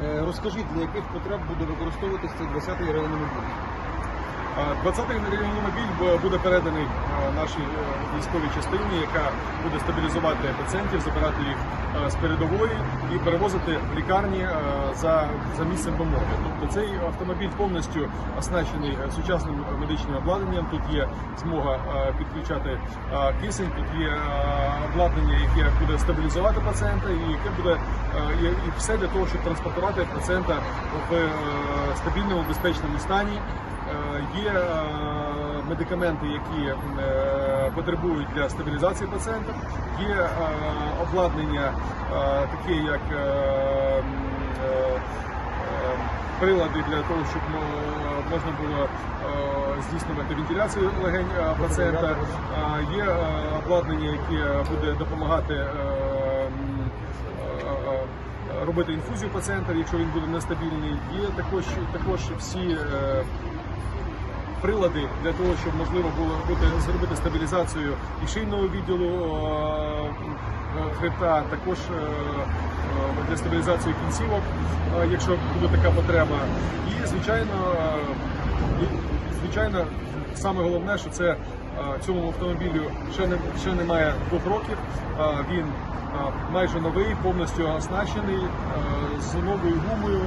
Е, Розкажіть, для яких потреб буде використовуватися цей 20-й реанімобіль? 20-й реанімобіль бу- буде переданий е, нашій е, військовій частині, яка буде стабілізувати пацієнтів, забирати їх е, з передової і перевозити в лікарні за, за місцем вимоги. Тобто цей автомобіль повністю оснащений сучасним медичним обладнанням. Тут є змога підключати кисень, тут є обладнання, яке буде стабілізувати пацієнта, і яке буде і, все для того, щоб транспортувати пацієнта в стабільному безпечному стані. Е, Є е, медикаменти, які е, потребують для стабілізації пацієнта. Є обладнання, таке як прилади для того, щоб можна було здійснювати вентиляцію легень пацієнта. Є обладнання, яке буде допомагати. Робити інфузію пацієнта, якщо він буде нестабільний, є також також всі прилади для того, щоб можливо було бути зробити стабілізацію і шийного відділу е, хребта, також е, е, для стабілізації кінцівок, якщо буде така потреба. І звичайно, звичайно, саме головне, що це цьому автомобілю ще не ще немає двох років. Він майже новий, повністю оснащений з новою гумою.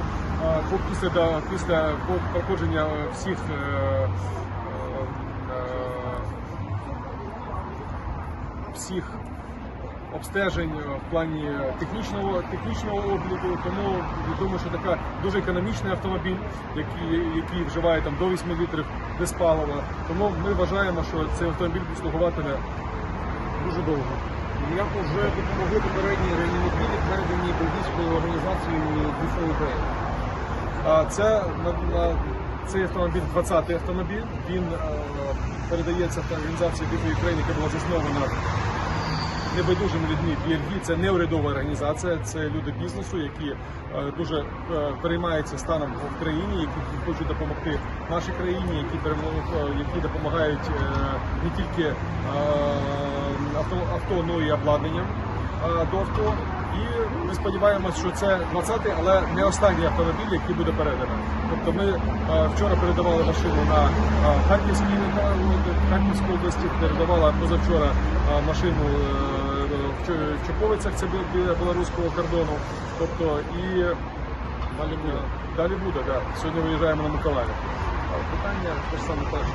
Після, після проходження всіх е, е, е, всіх обстежень в плані технічного технічного обліку. Тому відомо, що така дуже економічний автомобіль, який, який вживає там до 8 літрів без палива. Тому ми вважаємо, що цей автомобіль слугуватиме дуже довго. Як вже допомогли попередні реанімобілі, передані бельгійською організацією? А Це на, на цей автомобіль 20-й автомобіль. Він е, передається в організації Дикої України, яка була заснована небайдужими людьми. BLG – це не урядова організація, це люди бізнесу, які е, дуже е, переймаються станом в країні, які хочуть допомогти нашій країні, які е, які допомагають не тільки авто, авто, но і обладнанням до авто. І ми сподіваємося, що це 20-й, але не останній автомобіль, який буде передано. Тобто ми вчора передавали машину на Харківській Харківській області, передавала позавчора машину в Чо- Чоповицях, це біля- білоруського кордону. Тобто і далі буде. Далі буде, так. Сьогодні виїжджаємо на Миколаїв. Питання те ж саме перше.